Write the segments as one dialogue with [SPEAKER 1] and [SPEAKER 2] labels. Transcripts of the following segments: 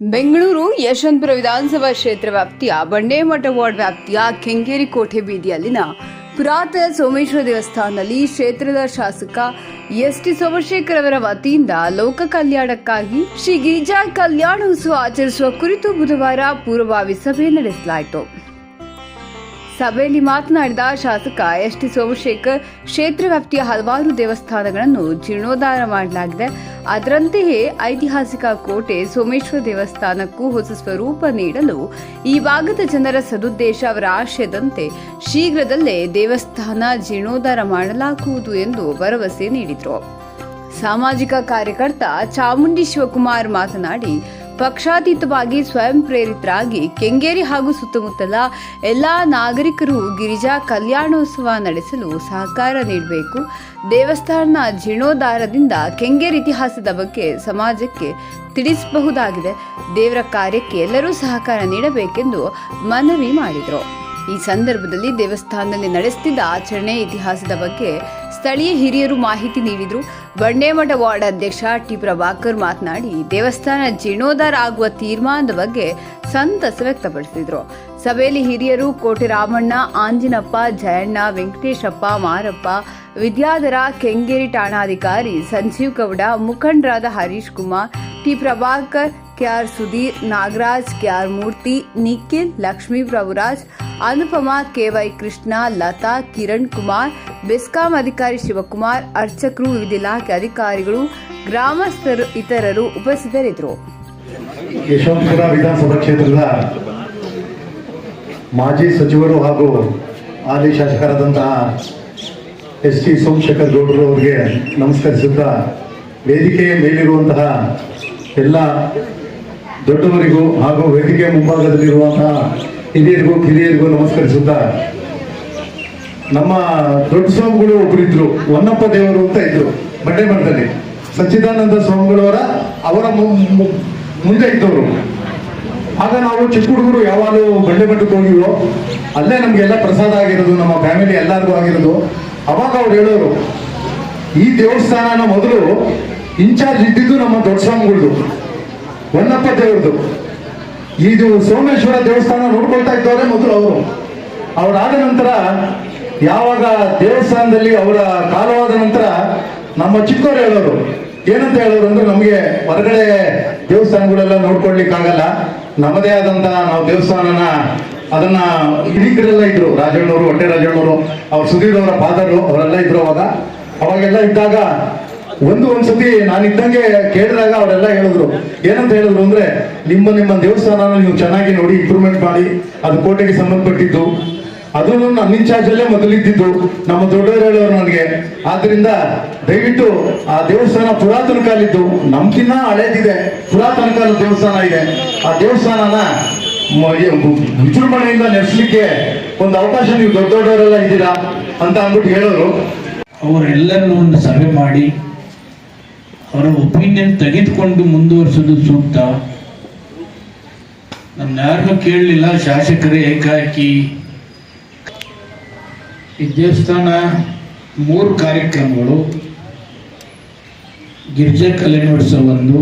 [SPEAKER 1] ಬೆಂಗಳೂರು ಯಶವಂತಪುರ ವಿಧಾನಸಭಾ ಕ್ಷೇತ್ರ ವ್ಯಾಪ್ತಿಯ ಬಂಡೇಮಠ ವಾರ್ಡ್ ವ್ಯಾಪ್ತಿಯ ಕೆಂಗೇರಿ ಕೋಟೆ ಬೀದಿಯಲ್ಲಿನ ಪುರಾತನ ಸೋಮೇಶ್ವರ ದೇವಸ್ಥಾನದಲ್ಲಿ ಕ್ಷೇತ್ರದ ಶಾಸಕ ಎಸ್ ಟಿ ಸೋಮಶೇಖರ್ ಅವರ ವತಿಯಿಂದ ಲೋಕ ಕಲ್ಯಾಣಕ್ಕಾಗಿ ಶ್ರೀ ಗಿರಿಜಾ ಕಲ್ಯಾಣೋತ್ಸವ ಆಚರಿಸುವ ಕುರಿತು ಬುಧವಾರ ಪೂರ್ವಭಾವಿ ಸಭೆ ನಡೆಸಲಾಯಿತು. ಸಭೆಯಲ್ಲಿ ಮಾತನಾಡಿದ ಶಾಸಕ ಎಸ್ ಟಿ ಸೋಮಶೇಖರ್, ಕ್ಷೇತ್ರ ವ್ಯಾಪ್ತಿಯ ಹಲವಾರು ದೇವಸ್ಥಾನಗಳನ್ನು ಜೀರ್ಣೋದ್ಧಾರ ಮಾಡಲಾಗಿದೆ. ಅದರಂತೆಯೇ ಐತಿಹಾಸಿಕ ಕೋಟೆ ಸೋಮೇಶ್ವರ ದೇವಸ್ಥಾನಕ್ಕೂ ಹೊಸ ಸ್ವರೂಪ ನೀಡಲು ಈ ಭಾಗದ ಜನರ ಸದುದ್ದೇಶ, ಅವರ ಆಶಯದಂತೆ ಶೀಘ್ರದಲ್ಲೇ ದೇವಸ್ಥಾನ ಜೀರ್ಣೋದ್ಧಾರ ಮಾಡಲಾಗುವುದು ಎಂದು ಭರವಸೆ ನೀಡಿದರು. ಸಾಮಾಜಿಕ ಕಾರ್ಯಕರ್ತ ಚಾಮುಂಡಿ ಶಿವಕುಮಾರ್ ಮಾತನಾಡಿ ಪಕ್ಷಾತೀತವಾಗಿ ಸ್ವಯಂ ಪ್ರೇರಿತರಾಗಿ ಕೆಂಗೇರಿ ಹಾಗೂ ಸುತ್ತಮುತ್ತಲ ಎಲ್ಲ ನಾಗರಿಕರು ಗಿರಿಜಾ ಕಲ್ಯಾಣೋತ್ಸವ ನಡೆಸಲು ಸಹಕಾರ ನೀಡಬೇಕು. ದೇವಸ್ಥಾನ ಜೀರ್ಣೋದ್ಧಾರದಿಂದ ಕೆಂಗೇರಿ ಇತಿಹಾಸದ ಬಗ್ಗೆ ಸಮಾಜಕ್ಕೆ ತಿಳಿಸಬಹುದಾಗಿದೆ. ದೇವರ ಕಾರ್ಯಕ್ಕೆ ಎಲ್ಲರೂ ಸಹಕಾರ ನೀಡಬೇಕೆಂದು ಮನವಿ ಮಾಡಿದರು. ಈ ಸಂದರ್ಭದಲ್ಲಿ ದೇವಸ್ಥಾನದಲ್ಲಿ ನಡೆಸುತ್ತಿದ್ದ ಆಚರಣೆ ಇತಿಹಾಸದ ಬಗ್ಗೆ ಸ್ಥಳೀಯ ಹಿರಿಯರು ಮಾಹಿತಿ ನೀಡಿದರು. ಬಂಡೇಮಠ ವಾರ್ಡ್ ಅಧ್ಯಕ್ಷ ಟಿ ಪ್ರಭಾಕರ್ ಮಾತನಾಡಿ, ದೇವಸ್ಥಾನ ಜೀರ್ಣೋದ್ಧಾರ ಆಗುವ ತೀರ್ಮಾನದ ಬಗ್ಗೆ ಸಂತಸ ವ್ಯಕ್ತಪಡಿಸಿದರು. ಸಭೆಯಲ್ಲಿ ಹಿರಿಯರು ಕೋಟೆ ರಾಮಣ್ಣ ಆಂಜಿನಪ್ಪ, ಜಯಣ್ಣ, ವೆಂಕಟೇಶಪ್ಪ, ಮಾರಪ್ಪ, ವಿದ್ಯಾಧರ, ಕೆಂಗೇರಿ ಠಾಣಾಧಿಕಾರಿ, ಸಂಜೀವ್ ಗೌಡ, ಮುಖಂಡರಾದ Harish Kumar, T Prabhakar KR Sudhir, Nagaraj, KR Murthy, Nikhil, Lakshmi Prabhuraj, Anupama, KY Krishna, Latha, Kiran Kumar, BESCOM ಅಧಿಕಾರಿ ಶಿವಕುಮಾರ್, ಅರ್ಚಕರು, ವಿವಿಧ ಇಲಾಖೆ ಅಧಿಕಾರಿಗಳು, ಗ್ರಾಮಸ್ಥರು, ಇತರರು ಉಪಸ್ಥಿತರಿದ್ದರು.
[SPEAKER 2] ಯಶವಂತಪುರ ವಿಧಾನಸಭಾ ಕ್ಷೇತ್ರದ ಮಾಜಿ ಸಚಿವರು ಹಾಗೂ ಹಾಲಿ ಶಾಸಕರಾದಂತಹ ಎಸ್ ಟಿ ಸೋಮಶೇಖರ್ ಗೌಡರು ಅವರಿಗೆ ನಮಸ್ಕರಿಸುತ್ತಾ ವೇದಿಕೆಯ ಮೇಲಿರುವಂತಹ ಎಲ್ಲ ದೊಡ್ಡವರಿಗೂ ಹಾಗೂ ವೇದಿಕೆ ಮುಂಭಾಗದಲ್ಲಿರುವಂತಹ ಹಿರಿಯರಿಗೂ ಕಿರಿಯರಿಗೂ ನಮಸ್ಕರಿಸುತ್ತಾ, ನಮ್ಮ ದೊಡ್ಡ ಸ್ವಾಮಿಗಳು ಒಬ್ಬರಿದ್ರು ಹೊನ್ನಪ್ಪ ದೇವರು ಅಂತ ಇದ್ರು ಬಂಡೆಮಠದಲ್ಲಿ ಸಚ್ಚಿದಾನಂದ ಸ್ವಾಮಿಗಳವರ, ಅವರ ಮುಂದೆ ಇದ್ದವರು. ಆಗ ನಾವು ಚಿಕ್ಕ ಹುಡುಗರು ಯಾವಾಗಲೂ ಬಂಡೆ ಮಠಕ್ಕೆ ಹೋಗಿವೋ, ಅಲ್ಲೇ ನಮಗೆಲ್ಲ ಪ್ರಸಾದ ಆಗಿರೋದು, ನಮ್ಮ ಫ್ಯಾಮಿಲಿ ಎಲ್ಲರಿಗೂ ಆಗಿರೋದು. ಅವಾಗ ಅವ್ರು ಹೇಳೋರು, ಈ ದೇವಸ್ಥಾನನ ಮೊದಲು ಇನ್ಚಾರ್ಜ್ ಇದ್ದಿದ್ದು ನಮ್ಮ ದೊಡ್ಡ ಸ್ವಾಮಿಗಳದು. ಹೊನ್ನಪ್ಪ ದೇವ್ರದ್ದು ಇದು ಸೋಮೇಶ್ವರ ದೇವಸ್ಥಾನ ನೋಡ್ಕೊಳ್ತಾ ಇದ್ದವರೇ ಮೊದಲು ಅವರು. ಅವರಾದ ನಂತರ ಯಾವಾಗ ದೇವಸ್ಥಾನದಲ್ಲಿ ಅವರ ಕಾಲವಾದ ನಂತರ ನಮ್ಮ ಚಿಕ್ಕವರು ಹೇಳೋರು, ಏನಂತ ಹೇಳೋರು ಅಂದ್ರೆ ನಮಗೆ ಹೊರಗಡೆ ದೇವಸ್ಥಾನಗಳೆಲ್ಲ ನೋಡ್ಕೊಳ್ಲಿಕ್ಕಾಗಲ್ಲ. ನಮ್ಮದೇ ಆದಂತ ನಾವು ದೇವಸ್ಥಾನನ ಅದನ್ನ ಹಿರೀಕರೆಲ್ಲ ಇದ್ರು, ರಾಜಣ್ಣವರು, ಹೊಟ್ಟೆ ರಾಜಣ್ಣವರು, ಅವ್ರ ಸುಧೀರ್ ಅವರ ಫಾದರು ಅವರೆಲ್ಲ ಇದ್ರು ಅವಾಗ. ಅವಾಗೆಲ್ಲ ಇದ್ದಾಗ ಒಂದು ಒಂದ್ಸತಿ ನಾನು ಇದ್ದಂಗೆ ಕೇಳಿದಾಗ ಅವರೆಲ್ಲ ಹೇಳಿದ್ರು. ಏನಂತ ಹೇಳಿದ್ರು ಅಂದ್ರೆ, ನಿಮ್ಮ ನಿಮ್ಮ ದೇವಸ್ಥಾನ ನೀವು ಚೆನ್ನಾಗಿ ನೋಡಿ ಇಂಪ್ರೂವ್ಮೆಂಟ್ ಮಾಡಿ, ಅದು ಕೋಟೆಗೆ ಸಂಬಂಧಪಟ್ಟಿದ್ದು. ಅದು ನನ್ನ ಇನ್ಚಾರ್ಜ್ ಅಲ್ಲೇ ಮೊದಲಿದ್ದಿದ್ದು, ನಮ್ಮ ದೊಡ್ಡವರು ಹೇಳೋರು ನನಗೆ. ಆದ್ರಿಂದ ದಯವಿಟ್ಟು ಆ ದೇವಸ್ಥಾನ ಪುರಾತನ ಕಾಲಿದ್ದು ನಮ್ಗಿನ್ನ ಹಳೇದಿದೆ, ಪುರಾತನ ಕಾಲದ ದೇವಸ್ಥಾನ ಇದೆ. ಆ ದೇವಸ್ಥಾನನ ವಿಜೃಂಭಣೆಯಿಂದ ನಡೆಸಲಿಕ್ಕೆ ಒಂದು ಅವಕಾಶ ನೀವು ದೊಡ್ಡ ದೊಡ್ಡವರೆಲ್ಲ ಇದ್ದೀರಾ ಅಂತ ಅಂದ್ಬಿಟ್ಟು ಹೇಳೋರು.
[SPEAKER 3] ಅವರೆಲ್ಲರನ್ನೂ ಒಂದು ಸಭೆ ಮಾಡಿ ಅವರ ಒಪಿನಿಯನ್ ತೆಗೆದುಕೊಂಡು ಮುಂದುವರಿಸೋದು ಸೂಕ್ತ? ನಮ್ಮ ಯಾರನ್ನು ಕೇಳಲಿಲ್ಲ, ಶಾಸಕರೇ ಏಕಾಕಿ ಈ ದೇವಸ್ಥಾನ ಮೂರು ಕಾರ್ಯಕ್ರಮಗಳು. ಗಿರ್ಜಾ ಕಲ್ಯಾಣೋತ್ಸವ ಒಂದು.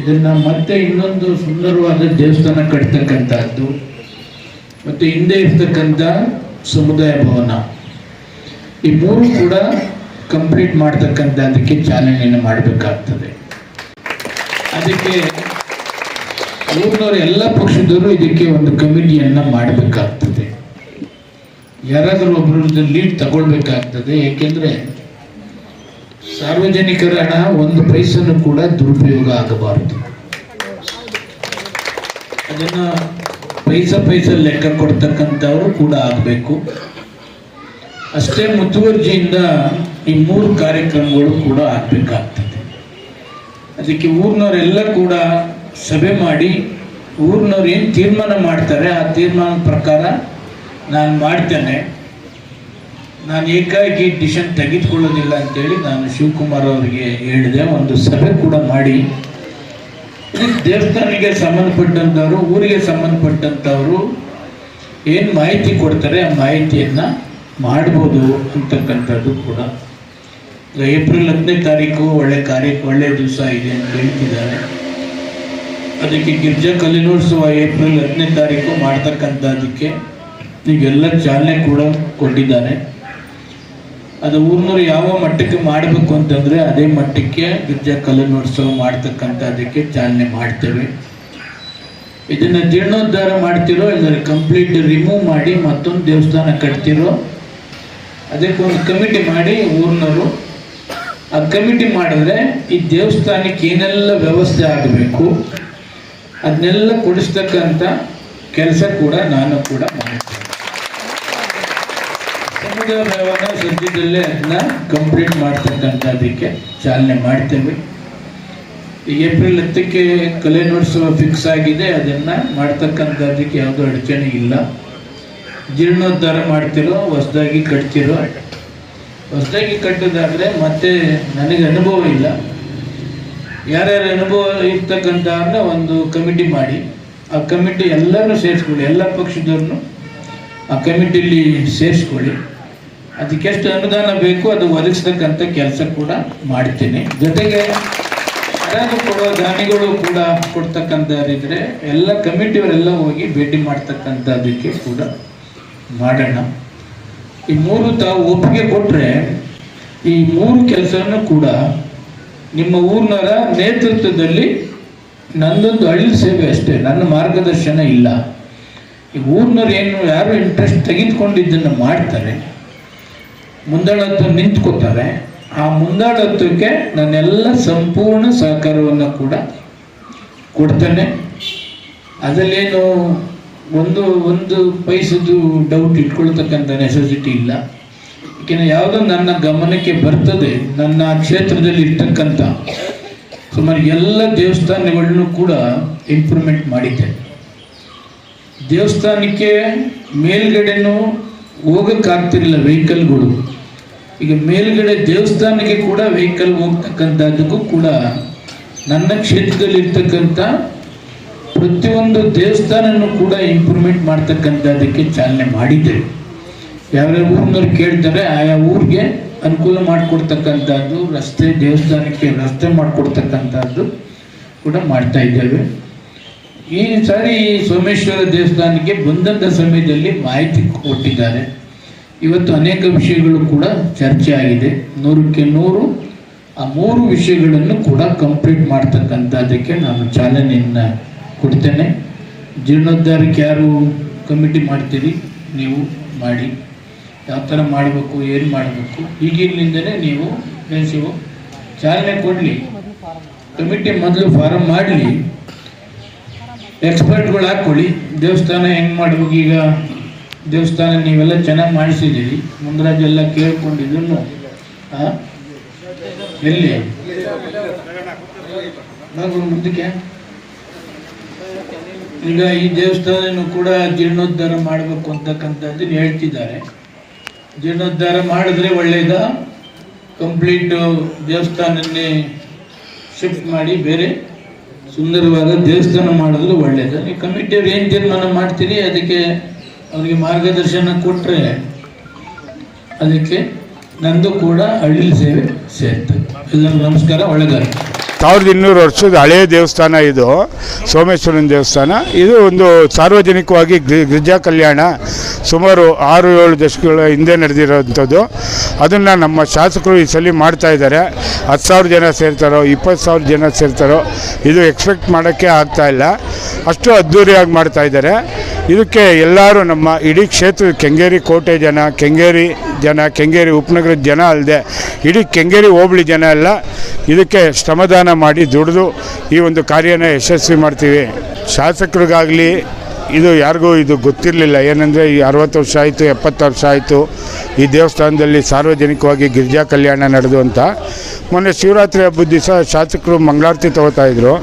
[SPEAKER 3] ಇದನ್ನು ಮತ್ತೆ ಇನ್ನೊಂದು ಸುಂದರವಾದ ದೇವಸ್ಥಾನ ಕಟ್ತಕ್ಕಂಥದ್ದು ಮತ್ತು ಹಿಂದೆ ಇರ್ತಕ್ಕಂಥ ಸಮುದಾಯ ಭವನ. ಈ ಮೂರು ಕೂಡ ಕಂಪ್ಲೀಟ್ ಮಾಡ್ತಕ್ಕಂಥ ಅದಕ್ಕೆ ಚಾಲನೆಯನ್ನು ಮಾಡಬೇಕಾಗ್ತದೆ. ಅದಕ್ಕೆ ಊರಿನವರು ಎಲ್ಲ ಪಕ್ಷದವರು ಇದಕ್ಕೆ ಒಂದು ಕಮಿಟಿಯನ್ನು ಮಾಡಬೇಕಾಗ್ತದೆ. ಯಾರಾದರೂ ಒಬ್ಬರು ಲೀಡ್ ತಗೊಳ್ಬೇಕಾಗ್ತದೆ, ಏಕೆಂದರೆ ಸಾರ್ವಜನಿಕರ ಹಣ ಒಂದು ಪೈಸನ್ನು ಕೂಡ ದುರುಪಯೋಗ ಆಗಬಾರದು. ಅದನ್ನು ಪೈಸ ಪೈಸ ಲೆಕ್ಕ ಕೊಡ್ತಕ್ಕಂಥವರು ಕೂಡ ಆಗಬೇಕು. ಅಷ್ಟೇ ಮುತುವರ್ಜಿಯಿಂದ ಈ ಮೂರು ಕಾರ್ಯಕ್ರಮಗಳು ಕೂಡ ಆಗ್ಬೇಕಾಗ್ತದೆ. ಅದಕ್ಕೆ ಊರಿನವರೆಲ್ಲ ಕೂಡ ಸಭೆ ಮಾಡಿ, ಊರಿನವ್ರು ಏನು ತೀರ್ಮಾನ ಮಾಡ್ತಾರೆ, ಆ ತೀರ್ಮಾನದ ಪ್ರಕಾರ ನಾನು ಮಾಡ್ತೇನೆ. ನಾನು ಏಕಾಗಿ ಡಿಸಿಷನ್ ತೆಗೆದುಕೊಳ್ಳೋದಿಲ್ಲ ಅಂತೇಳಿ ನಾನು ಶಿವಕುಮಾರ್ ಅವರಿಗೆ ಹೇಳಿದೆ. ಒಂದು ಸಭೆ ಕೂಡ ಮಾಡಿ ದೇವಸ್ಥಾನಕ್ಕೆ ಸಂಬಂಧಪಟ್ಟಂಥವ್ರು ಊರಿಗೆ ಸಂಬಂಧಪಟ್ಟಂಥವ್ರು ಏನು ಮಾಹಿತಿ ಕೊಡ್ತಾರೆ ಆ ಮಾಹಿತಿಯನ್ನು ಮಾಡ್ಬೋದು ಅಂತಕ್ಕಂಥದ್ದು ಕೂಡ ಏಪ್ರಿಲ್ ಹತ್ತನೇ ತಾರೀಕು ಒಳ್ಳೆ ಕಾರ್ಯ, ಒಳ್ಳೆ ದಿವಸ ಇದೆ ಅಂತ ಹೇಳ್ತಿದ್ದಾರೆ. ಅದಕ್ಕೆ ಗಿರ್ಜಾ ಕಲಿನೋತ್ಸವ ಏಪ್ರಿಲ್ ಹತ್ತನೇ ತಾರೀಕು ಮಾಡ್ತಕ್ಕಂಥದ್ದಕ್ಕೆ ಈಗೆಲ್ಲ ಚಾಲನೆ ಕೂಡ ಕೊಟ್ಟಿದ್ದಾರೆ. ಅದು ಊರ್ನವ್ರು ಯಾವ ಮಟ್ಟಕ್ಕೆ ಮಾಡಬೇಕು ಅಂತಂದರೆ ಅದೇ ಮಟ್ಟಕ್ಕೆ ಗಿರ್ಜಾ ಕಲಿನೋತ್ಸವ ಮಾಡ್ತಕ್ಕಂಥದ್ದಕ್ಕೆ ಚಾಲನೆ ಮಾಡ್ತೇವೆ. ಇದನ್ನು ಜೀರ್ಣೋದ್ಧಾರ ಮಾಡ್ತಿರೋ ಇಲ್ಲ ಕಂಪ್ಲೀಟ್ ರಿಮೂವ್ ಮಾಡಿ ಮತ್ತೊಂದು ದೇವಸ್ಥಾನ ಕಟ್ತಿರೋ, ಅದಕ್ಕೊಂದು ಕಮಿಟಿ ಮಾಡಿ ಊರಿನವರು ಆ ಕಮಿಟಿ ಮಾಡಿದ್ರೆ ಈ ದೇವಸ್ಥಾನಕ್ಕೆ ಏನೆಲ್ಲ ವ್ಯವಸ್ಥೆ ಆಗಬೇಕು, ಅದನ್ನೆಲ್ಲ ಕೊಡಿಸ್ತಕ್ಕಂಥ ಕೆಲಸ ಕೂಡ ನಾನು ಕೂಡ ಮಾಡ್ತೇನೆ. ಸದ್ಯದಲ್ಲೇ ಅದನ್ನ ಕಂಪ್ಲೀಟ್ ಮಾಡ್ತಕ್ಕಂಥದ್ದಕ್ಕೆ ಚಾಲನೆ ಮಾಡ್ತೇವೆ. ಏಪ್ರಿಲ್ ಹತ್ತಕ್ಕೆ ಕಲೆ ನೋಡಿಸುವ ಫಿಕ್ಸ್ ಆಗಿದೆ, ಅದನ್ನ ಮಾಡ್ತಕ್ಕಂಥದ್ದಕ್ಕೆ ಯಾವುದೋ ಅಡಚಣೆ ಇಲ್ಲ. ಜೀರ್ಣೋದ್ಧಾರ ಮಾಡ್ತಿರೋ, ಹೊಸದಾಗಿ ಕಟ್ತಿರೋ ಹೊಸದಾಗಿ ಕಟ್ಟೋದಾದರೆ ಮತ್ತೆ ನನಗೆ ಅನುಭವ ಇಲ್ಲ. ಯಾರ್ಯಾರ ಅನುಭವ ಇರ್ತಕ್ಕಂಥ ಒಂದು ಕಮಿಟಿ ಮಾಡಿ, ಆ ಕಮಿಟಿ ಎಲ್ಲರೂ ಸೇರಿಸ್ಕೊಳ್ಳಿ, ಎಲ್ಲ ಪಕ್ಷದವ್ರನ್ನು ಆ ಕಮಿಟಿಲಿ ಸೇರಿಸ್ಕೊಳ್ಳಿ. ಅದಕ್ಕೆಷ್ಟು ಅನುದಾನ ಬೇಕು ಅದು ಒದಗಿಸ್ತಕ್ಕಂಥ ಕೆಲಸ ಕೂಡ ಮಾಡ್ತೀನಿ. ಜೊತೆಗೆ ಯಾರಾದರೂ ಕೊಡೋ ದಾನಿಗಳು ಕೂಡ ಕೊಡ್ತಕ್ಕಂಥದ್ದಿದ್ರೆ ಎಲ್ಲ ಕಮಿಟಿಯವರೆಲ್ಲ ಹೋಗಿ ಭೇಟಿ ಮಾಡ್ತಕ್ಕಂಥದ್ದಕ್ಕೆ ಕೂಡ ಮಾಡೋಣ. ಈ ಮೂರು ತಾವು ಒಪ್ಪಿಗೆ ಕೊಟ್ಟರೆ ಈ ಮೂರು ಕೆಲಸವನ್ನು ಕೂಡ ನಿಮ್ಮ ಊರಿನವರ ನೇತೃತ್ವದಲ್ಲಿ ನಂದೊಂದು ಅಳಿಲ್ ಸೇವೆ ಅಷ್ಟೇ, ನನ್ನ ಮಾರ್ಗದರ್ಶನ ಇಲ್ಲ. ಈ ಊರಿನವ್ರು ಏನು, ಯಾರು ಇಂಟ್ರೆಸ್ಟ್ ತೆಗೆದುಕೊಂಡಿದ್ದನ್ನು ಮಾಡ್ತಾರೆ, ಮುಂದಾಳತ್ವ ನಿಂತ್ಕೋತಾರೆ, ಆ ಮುಂದಾಳತ್ವಕ್ಕೆ ನನ್ನೆಲ್ಲ ಸಂಪೂರ್ಣ ಸಹಕಾರವನ್ನು ಕೂಡ ಕೊಡ್ತೇನೆ. ಅದರಲ್ಲೇನು ಒಂದು ಒಂದು ಪೈಸದ್ದು ಡೌಟ್ ಇಟ್ಕೊಳ್ತಕ್ಕಂಥ ನೆಸೆಸಿಟಿ ಇಲ್ಲ. ಯಾಕೆಂದರೆ ಯಾವುದೋ ನನ್ನ ಗಮನಕ್ಕೆ ಬರ್ತದೆ, ನನ್ನ ಕ್ಷೇತ್ರದಲ್ಲಿ ಇರ್ತಕ್ಕಂಥ ಸುಮಾರು ಎಲ್ಲ ದೇವಸ್ಥಾನಗಳನ್ನು ಕೂಡ ಇಂಪ್ರೂವ್ಮೆಂಟ್ ಮಾಡಿದ್ದೆ. ದೇವಸ್ಥಾನಕ್ಕೆ ಮೇಲ್ಗಡೆನೂ ಹೋಗೋಕ್ಕಾಗ್ತಿರಲಿಲ್ಲ ವೆಹಿಕಲ್ಗಳು. ಈಗ ಮೇಲ್ಗಡೆ ದೇವಸ್ಥಾನಕ್ಕೆ ಕೂಡ ವೆಹಿಕಲ್ ಹೋಗ್ತಕ್ಕಂಥದ್ದಕ್ಕೂ ಕೂಡ ನನ್ನ ಕ್ಷೇತ್ರದಲ್ಲಿ ಇರ್ತಕ್ಕಂಥ ಪ್ರತಿಯೊಂದು ದೇವಸ್ಥಾನನೂ ಕೂಡ ಇಂಪ್ರೂವ್ಮೆಂಟ್ ಮಾಡ್ತಕ್ಕಂಥದ್ದಕ್ಕೆ ಚಾಲನೆ ಮಾಡಿದ್ದೇವೆ ಯಾವ್ಯಾವ ಊರಿನವ್ರು ಕೇಳ್ತಾರೆ, ಆಯಾ ಊರಿಗೆ ಅನುಕೂಲ ಮಾಡಿಕೊಡ್ತಕ್ಕಂಥದ್ದು, ರಸ್ತೆ, ದೇವಸ್ಥಾನಕ್ಕೆ ರಸ್ತೆ ಮಾಡಿಕೊಡ್ತಕ್ಕಂಥದ್ದು ಕೂಡ ಮಾಡ್ತಾ ಇದ್ದೇವೆ. ಈ ಸಾರಿ ಸೋಮೇಶ್ವರ ದೇವಸ್ಥಾನಕ್ಕೆ ಬಂದಂಥ ಸಮಯದಲ್ಲಿ ಮಾಹಿತಿ ಕೊಟ್ಟಿದ್ದಾರೆ. ಇವತ್ತು ಅನೇಕ ವಿಷಯಗಳು ಕೂಡ ಚರ್ಚೆ ಆಗಿದೆ. ನೂರಕ್ಕೆ ನೂರು, ಆ ಮೂರು ವಿಷಯಗಳನ್ನು ಕೂಡ ಕಂಪ್ಲೀಟ್ ಮಾಡ್ತಕ್ಕಂಥದ್ದಕ್ಕೆ ನಾನು ಚಾಲನೆಯನ್ನು ಕೊಡ್ತೇನೆ. ಜೀರ್ಣೋದ್ಧಾರಕ್ಕೆ ಯಾರು ಕಮಿಟಿ ಮಾಡ್ತೀರಿ, ನೀವು ಮಾಡಿ. ಯಾವ ಥರ ಮಾಡಬೇಕು, ಏನು ಮಾಡಬೇಕು, ಈಗಿನಿಂದಲೇ ನೀವು ನೀವು ಚಾಲನೆ ಕೊಡಲಿ. ಕಮಿಟಿ ಮೊದಲು ಫಾರಮ್ ಮಾಡಲಿ. ಎಕ್ಸ್ಪರ್ಟ್ಗಳು ಹಾಕ್ಕೊಳ್ಳಿ. ದೇವಸ್ಥಾನ ಹೆಂಗೆ ಮಾಡ್ಬೇಕು ಈಗ ದೇವಸ್ಥಾನ ನೀವೆಲ್ಲ ಚೆನ್ನಾಗಿ ಮಾಡಿಸಿದ್ದೀರಿ. ಮುಂದ್ರಾಜೆಲ್ಲ ಕೇಳ್ಕೊಂಡಿದ್ದನ್ನು ಎಲ್ಲಿ? ಮುಂದಕ್ಕೆ? ಈಗ ಈ ದೇವಸ್ಥಾನ ಕೂಡ ಜೀರ್ಣೋದ್ಧಾರ ಮಾಡಬೇಕು ಅಂತಕ್ಕಂಥದ್ದು ಹೇಳ್ತಿದ್ದಾರೆ. ಜೀರ್ಣೋದ್ಧಾರ ಮಾಡಿದ್ರೆ ಒಳ್ಳೇದ? ಕಂಪ್ಲೀಟು ದೇವಸ್ಥಾನನ್ನೇ ಶಿಫ್ಟ್ ಮಾಡಿ ಬೇರೆ ಸುಂದರವಾದ ದೇವಸ್ಥಾನ ಮಾಡಿದ್ರೆ ಒಳ್ಳೇದು? ನೀವು ಕಮಿಟಿಯವ್ರು ಏನು ತೀರ್ಮಾನ ಮಾಡ್ತೀರಿ ಅದಕ್ಕೆ ಅವರಿಗೆ ಮಾರ್ಗದರ್ಶನ ಕೊಟ್ಟರೆ ಅದಕ್ಕೆ ನಂದು ಕೂಡ ಅಳಿಲ್ ಸೇವೆ ಸೇರ್ತದೆ. ಎಲ್ಲರಿಗೂ ನಮಸ್ಕಾರ ಒಳ್ಳೆದಾರೆ
[SPEAKER 4] ಸಾವಿರದ ಇನ್ನೂರು ವರ್ಷದ ಹಳೆಯ ದೇವಸ್ಥಾನ ಇದು, ಸೋಮೇಶ್ವರನ ದೇವಸ್ಥಾನ. ಇದು ಒಂದು ಸಾರ್ವಜನಿಕವಾಗಿ ಗಿರಿಜಾ ಕಲ್ಯಾಣ ಸುಮಾರು ಆರು ಏಳು ದಶಕಗಳ ಹಿಂದೆ ನಡೆದಿರೋವಂಥದ್ದು. ಅದನ್ನು ನಮ್ಮ ಶಾಸಕರು ಈ ಸಲ ಮಾಡ್ತಾ ಇದ್ದಾರೆ. ಹತ್ತು ಸಾವಿರ ಜನ ಸೇರ್ತಾರೋ, ಇಪ್ಪತ್ತು ಸಾವಿರ ಜನ ಸೇರ್ತಾರೋ, ಇದು ಎಕ್ಸ್ಪೆಕ್ಟ್ ಮಾಡೋಕ್ಕೆ ಇಲ್ಲ. ಅಷ್ಟು ಅದ್ಧೂರಿಯಾಗಿ ಮಾಡ್ತಾ ಇದ್ದಾರೆ. ಇದಕ್ಕೆ ಎಲ್ಲರೂ ನಮ್ಮ ಇಡೀ ಕ್ಷೇತ್ರದ ಕೆಂಗೇರಿ ಕೋಟೆ ಜನ, ಕೆಂಗೇರಿ ಜನ, ಕೆಂಗೇರಿ ಉಪನಗರದ ಜನ ಅಲ್ಲದೆ, ಇಡೀ ಕೆಂಗೇರಿ ಹೋಬಳಿ ಜನ ಎಲ್ಲ ಇದಕ್ಕೆ ಶ್ರಮದಾನ ಮಾಡಿ ದುಡಿದು ಈ ಒಂದು ಕಾರ್ಯನ ಯಶಸ್ವಿ ಮಾಡ್ತೀವಿ. ಶಾಸಕರಿಗಾಗಲಿ ಇದು ಯಾರಿಗೂ ಇದು ಗೊತ್ತಿರಲಿಲ್ಲ. ಏನಂದರೆ ಈ ಅರವತ್ತು ವರ್ಷ ಆಯಿತು, ಎಪ್ಪತ್ತು ವರ್ಷ ಆಯಿತು ಈ ದೇವಸ್ಥಾನದಲ್ಲಿ ಸಾರ್ವಜನಿಕವಾಗಿ ಗಿರಿಜಾ ಕಲ್ಯಾಣ ನಡೆದು ಅಂತ. ಮೊನ್ನೆ ಶಿವರಾತ್ರಿ ಹಬ್ಬದ ದಿವಸ ಶಾಸಕರು ಮಂಗಳಾರತಿ ತಗೋತಾ ಇದ್ರು.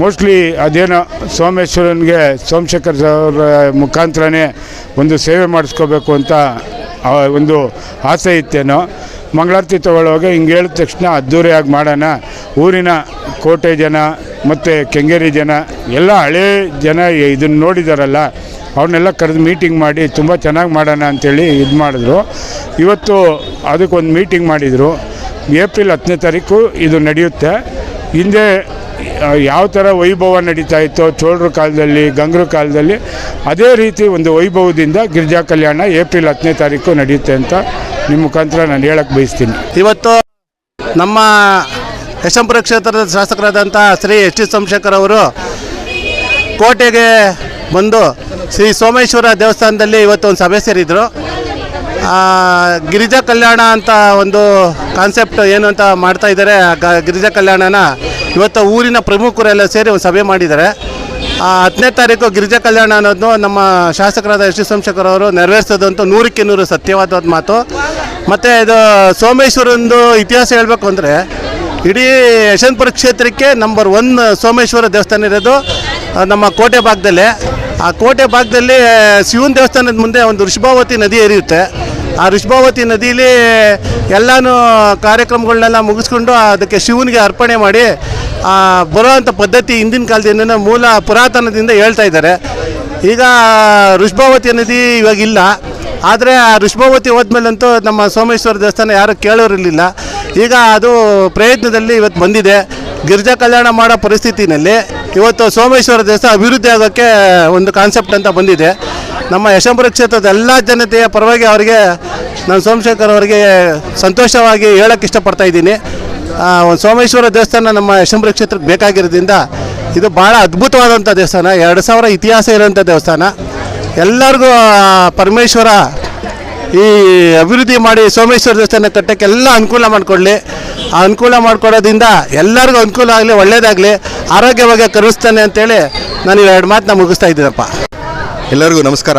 [SPEAKER 4] ಮೋಸ್ಟ್ಲಿ ಅದೇನೋ ಸೋಮೇಶ್ವರನಿಗೆ ಸೋಮಶೇಖರ್ ಅವರ ಮುಖಾಂತರನೇ ಒಂದು ಸೇವೆ ಮಾಡಿಸ್ಕೋಬೇಕು ಅಂತ ಒಂದು ಆಸೆ ಇತ್ತೇನೋ. ಮಂಗಳಾರತಿ ತೊಗೊಳ್ಳೋವಾಗ ಹಿಂಗೆ ಹೇಳಿದ ತಕ್ಷಣ ಅದ್ದೂರಿಯಾಗಿ ಮಾಡೋಣ. ಊರಿನ ಕೋಟೆ ಜನ ಮತ್ತು ಕೆಂಗೇರಿ ಜನ, ಎಲ್ಲ ಹಳೇ ಜನ ಇದನ್ನು ನೋಡಿದಾರಲ್ಲ, ಅವ್ರನ್ನೆಲ್ಲ ಕರೆದು ಮೀಟಿಂಗ್ ಮಾಡಿ ತುಂಬ ಚೆನ್ನಾಗಿ ಮಾಡೋಣ ಅಂಥೇಳಿ ಇದು ಮಾಡಿದ್ರು. ಇವತ್ತು ಅದಕ್ಕೊಂದು ಮೀಟಿಂಗ್ ಮಾಡಿದರು. ಏಪ್ರಿಲ್ ಹತ್ತನೇ ತಾರೀಕು ಇದು ನಡೆಯುತ್ತೆ. ಹಿಂದೆ ಯಾವ ಥರ ವೈಭವ ನಡೀತಾ ಇತ್ತು, ಚೋಳರ ಕಾಲದಲ್ಲಿ, ಗಂಗರ ಕಾಲದಲ್ಲಿ, ಅದೇ ರೀತಿ ಒಂದು ವೈಭವದಿಂದ ಗಿರಿಜಾ ಕಲ್ಯಾಣ ಏಪ್ರಿಲ್ ಹತ್ತನೇ ತಾರೀಕು ನಡೆಯುತ್ತೆ ಅಂತ ನಿಮ್ಮ ಮುಖಾಂತರ ನಾನು ಹೇಳಕ್ಕೆ ಬಯಸ್ತೀನಿ.
[SPEAKER 5] ಇವತ್ತು ನಮ್ಮ ಯಶಂಪುರ ಕ್ಷೇತ್ರದ ಶಾಸಕರಾದಂಥ ಶ್ರೀ ಎಸ್ ಟಿ ಸೋಮಶೇಖರ್ ಅವರು ಕೋಟೆಗೆ ಬಂದು ಶ್ರೀ ಸೋಮೇಶ್ವರ ದೇವಸ್ಥಾನದಲ್ಲಿ ಇವತ್ತು ಒಂದು ಸಭೆ ಸೇರಿದರು. ಗಿರಿಜಾ ಕಲ್ಯಾಣ ಅಂತ ಒಂದು ಕಾನ್ಸೆಪ್ಟ್ ಏನು ಅಂತ ಮಾಡ್ತಾ ಇದ್ದಾರೆ. ಗಿರಿಜಾ ಕಲ್ಯಾಣನ ಇವತ್ತು ಊರಿನ ಪ್ರಮುಖರೆಲ್ಲ ಸೇರಿ ಒಂದು ಸಭೆ ಮಾಡಿದ್ದಾರೆ. ಹತ್ತನೇ ತಾರೀಕು ಗಿರಿಜಾ ಕಲ್ಯಾಣ ಅನ್ನೋದು ನಮ್ಮ ಶಾಸಕರಾದ ಎಸ್ ಟಿ ಸೋಮಶೇಖರ್ ಅವರು ನೆರವೇರಿಸೋದಂತೂ ನೂರಕ್ಕೆ ನೂರು ಸತ್ಯವಾದ ಮಾತು. ಮತ್ತು ಇದು ಸೋಮೇಶ್ವರಂದು ಇತಿಹಾಸ ಹೇಳಬೇಕು ಅಂದರೆ ಇಡೀ ಯಶವಂತಪುರ ಕ್ಷೇತ್ರಕ್ಕೆ ನಂಬರ್ ಒನ್ ಸೋಮೇಶ್ವರ ದೇವಸ್ಥಾನ ಇರೋದು ನಮ್ಮ ಕೋಟೆ ಭಾಗದಲ್ಲಿ. ಆ ಕೋಟೆ ಭಾಗದಲ್ಲಿ ಶಿವನ ದೇವಸ್ಥಾನದ ಮುಂದೆ ಒಂದು ಋಷಭಾವತಿ ನದಿ ಹರಿಯುತ್ತೆ. ಆ ಋಷಭಾವತಿ ನದಿಲಿ ಎಲ್ಲನೂ ಕಾರ್ಯಕ್ರಮಗಳನ್ನೆಲ್ಲ ಮುಗಿಸ್ಕೊಂಡು ಅದಕ್ಕೆ ಶಿವನಿಗೆ ಅರ್ಪಣೆ ಮಾಡಿ ಬರುವಂಥ ಪದ್ಧತಿ ಹಿಂದಿನ ಕಾಲದಿಂದ ಮೂಲ ಪುರಾತನದಿಂದ ಹೇಳ್ತಾ ಇದ್ದಾರೆ. ಈಗ ಋಷಭಾವತಿ ನದಿ ಇವಾಗ ಇಲ್ಲ. ಆದರೆ ಆ ಋಷಭಾವತಿ ಹೋದ್ಮೇಲಂತೂ ನಮ್ಮ ಸೋಮೇಶ್ವರ ದೇವಸ್ಥಾನ ಯಾರು ಕೇಳೋರಿರಲಿಲ್ಲ. ಈಗ ಅದು ಪ್ರಯತ್ನದಲ್ಲಿ ಇವತ್ತು ಬಂದಿದೆ. ಗಿರಿಜಾ ಕಲ್ಯಾಣ ಮಾಡೋ ಪರಿಸ್ಥಿತಿನಲ್ಲಿ ಇವತ್ತು ಸೋಮೇಶ್ವರ ದೇವಸ್ಥಾನ ಅಭಿವೃದ್ಧಿ ಆಗೋಕ್ಕೆ ಒಂದು ಕಾನ್ಸೆಪ್ಟ್ ಅಂತ ಬಂದಿದೆ. ನಮ್ಮ ಯಶಂಪುರ ಕ್ಷೇತ್ರದ ಎಲ್ಲ ಜನತೆಯ ಪರವಾಗಿ ಅವರಿಗೆ, ನಾನು ಸೋಮಶೇಖರ್ ಅವರಿಗೆ ಸಂತೋಷವಾಗಿ ಹೇಳೋಕ್ಕೆ ಇಷ್ಟಪಡ್ತಾ ಇದ್ದೀನಿ. ಸೋಮೇಶ್ವರ ದೇವಸ್ಥಾನ ನಮ್ಮ ಯಶಂಪುರ ಕ್ಷೇತ್ರಕ್ಕೆ ಬೇಕಾಗಿರೋದ್ರಿಂದ ಇದು ಭಾಳ ಅದ್ಭುತವಾದಂಥ ದೇವಸ್ಥಾನ. ಎರಡು ಸಾವಿರ ಇತಿಹಾಸ ಇರೋಂಥ ದೇವಸ್ಥಾನ. ಎಲ್ಲರಿಗೂ ಪರಮೇಶ್ವರ, ಈ ಅಭಿವೃದ್ಧಿ ಮಾಡಿ ಸೋಮೇಶ್ವರ ದೇವಸ್ಥಾನ ಕಟ್ಟಕ್ಕೆ ಎಲ್ಲ ಅನುಕೂಲ ಮಾಡಿಕೊಡ್ಲಿ. ಆ ಅನುಕೂಲ ಮಾಡಿಕೊಡೋದ್ರಿಂದ ಎಲ್ಲರಿಗೂ ಅನುಕೂಲ ಆಗಲಿ, ಒಳ್ಳೇದಾಗಲಿ, ಆರೋಗ್ಯವಾಗಿ ಕರುಸ್ತಾನೆ ಅಂತೇಳಿ ನಾನು ಎರಡು ಮಾತನ್ನ ಮುಗಿಸ್ತಾ ಇದ್ದೀನಪ್ಪ.
[SPEAKER 6] ಎಲ್ಲರಿಗೂ ನಮಸ್ಕಾರ.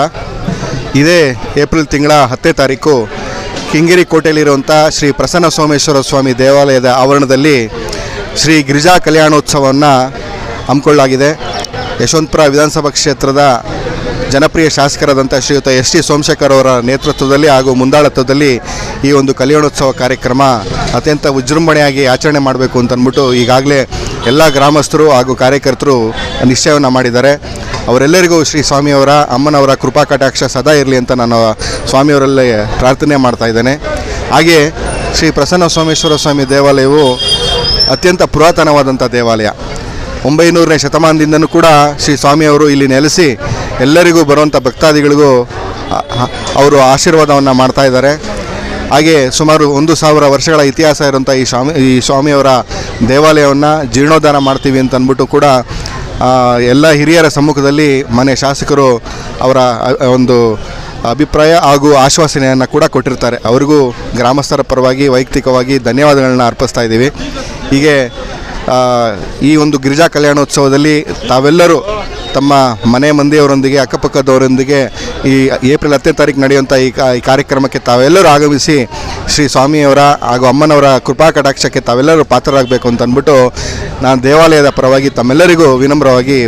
[SPEAKER 6] ಇದೇ ಏಪ್ರಿಲ್ ತಿಂಗಳ ಹತ್ತನೇ ತಾರೀಕು ಕಿಂಗೇರಿ ಕೋಟೆಯಲ್ಲಿರುವಂಥ ಶ್ರೀ ಪ್ರಸನ್ನ ಸೋಮೇಶ್ವರ ಸ್ವಾಮಿ ದೇವಾಲಯದ ಆವರಣದಲ್ಲಿ ಶ್ರೀ ಗಿರಿಜಾ ಕಲ್ಯಾಣೋತ್ಸವವನ್ನು ಹಮ್ಮಿಕೊಳ್ಳಲಾಗಿದೆ. ಯಶವಂತಪುರ ವಿಧಾನಸಭಾ ಕ್ಷೇತ್ರದ ಜನಪ್ರಿಯ ಶಾಸಕರಾದಂಥ ಶ್ರೀಯುತ ಎಸ್ ಟಿ ಸೋಮಶೇಖರ್ ಅವರ ನೇತೃತ್ವದಲ್ಲಿ ಹಾಗೂ ಮುಂದಾಳತ್ವದಲ್ಲಿ ಈ ಒಂದು ಕಲ್ಯಾಣೋತ್ಸವ ಕಾರ್ಯಕ್ರಮ ಅತ್ಯಂತ ವಿಜೃಂಭಣೆಯಾಗಿ ಆಚರಣೆ ಮಾಡಬೇಕು ಅಂತಂದ್ಬಿಟ್ಟು ಈಗಾಗಲೇ ಎಲ್ಲ ಗ್ರಾಮಸ್ಥರು ಹಾಗೂ ಕಾರ್ಯಕರ್ತರು ನಿಶ್ಚಯವನ್ನು ಮಾಡಿದ್ದಾರೆ. ಅವರೆಲ್ಲರಿಗೂ ಶ್ರೀ ಸ್ವಾಮಿಯವರ ಅಮ್ಮನವರ ಕೃಪಾ ಕಟಾಕ್ಷ ಸದಾ ಇರಲಿ ಅಂತ ನಾನು ಸ್ವಾಮಿಯವರಲ್ಲಿ ಪ್ರಾರ್ಥನೆ ಮಾಡ್ತಾ ಇದ್ದೇನೆ. ಹಾಗೆ ಶ್ರೀ ಪ್ರಸನ್ನ ಸೋಮೇಶ್ವರ ಸ್ವಾಮಿ ದೇವಾಲಯವು ಅತ್ಯಂತ ಪುರಾತನವಾದಂಥ ದೇವಾಲಯ. ಒಂಬೈನೂರನೇ ಶತಮಾನದಿಂದನೂ ಕೂಡ ಶ್ರೀ ಸ್ವಾಮಿಯವರು ಇಲ್ಲಿ ನೆಲೆಸಿ ಎಲ್ಲರಿಗೂ ಬರುವಂಥ ಭಕ್ತಾದಿಗಳಿಗೂ ಅವರು ಆಶೀರ್ವಾದವನ್ನು ಮಾಡ್ತಾ ಇದ್ದಾರೆ. ಹಾಗೆ ಸುಮಾರು ಒಂದು ಸಾವಿರ ವರ್ಷಗಳ ಇತಿಹಾಸ ಇರುವಂಥ ಈ ಸ್ವಾಮಿ, ಈ ಸ್ವಾಮಿಯವರ ದೇವಾಲಯವನ್ನು ಜೀರ್ಣೋದ್ಧಾರ ಮಾಡ್ತೀವಿ ಅಂತ ಅಂದ್ಬಿಟ್ಟು ಕೂಡ ಎಲ್ಲ ಹಿರಿಯರ ಸಮ್ಮುಖದಲ್ಲಿ ಮನೆ ಶಾಸಕರು ಅವರ ಒಂದು ಅಭಿಪ್ರಾಯ ಹಾಗೂ ಆಶ್ವಾಸನೆಯನ್ನು ಕೂಡ ಕೊಟ್ಟಿರ್ತಾರೆ. ಅವರಿಗೂ ಗ್ರಾಮಸ್ಥರ ಪರವಾಗಿ ವೈಯಕ್ತಿಕವಾಗಿ ಧನ್ಯವಾದಗಳನ್ನ ಅರ್ಪಿಸ್ತಾ ಇದ್ದೀವಿ. ಹೀಗೆ ಈ ಒಂದು ಗಿರಿಜಾ ಕಲ್ಯಾಣೋತ್ಸವದಲ್ಲಿ ತಾವೆಲ್ಲರೂ ತಮ್ಮ ಮನೆ ಮಂದಿಯವರೊಂದಿಗೆ, ಅಕ್ಕಪಕ್ಕದವರೊಂದಿಗೆ ಈ ಏಪ್ರಿಲ್ ಹತ್ತನೇ ತಾರೀಕು ನಡೆಯುವಂಥ ಈ ಕಾರ್ಯಕ್ರಮಕ್ಕೆ ತಾವೆಲ್ಲರೂ ಆಗಮಿಸಿ, ಶ್ರೀ ಸ್ವಾಮಿಯವರ ಹಾಗೂ ಅಮ್ಮನವರ ಕೃಪಾ ಕಟಾಕ್ಷಕ್ಕೆ ತಾವೆಲ್ಲರೂ ಪಾತ್ರರಾಗಬೇಕು ಅಂತ ಅಂದ್ಬಿಟ್ಟು, ನಾನು ದೇವಾಲಯದ ಪರವಾಗಿ ತಮ್ಮೆಲ್ಲರಿಗೂ ವಿನಮ್ರವಾಗಿ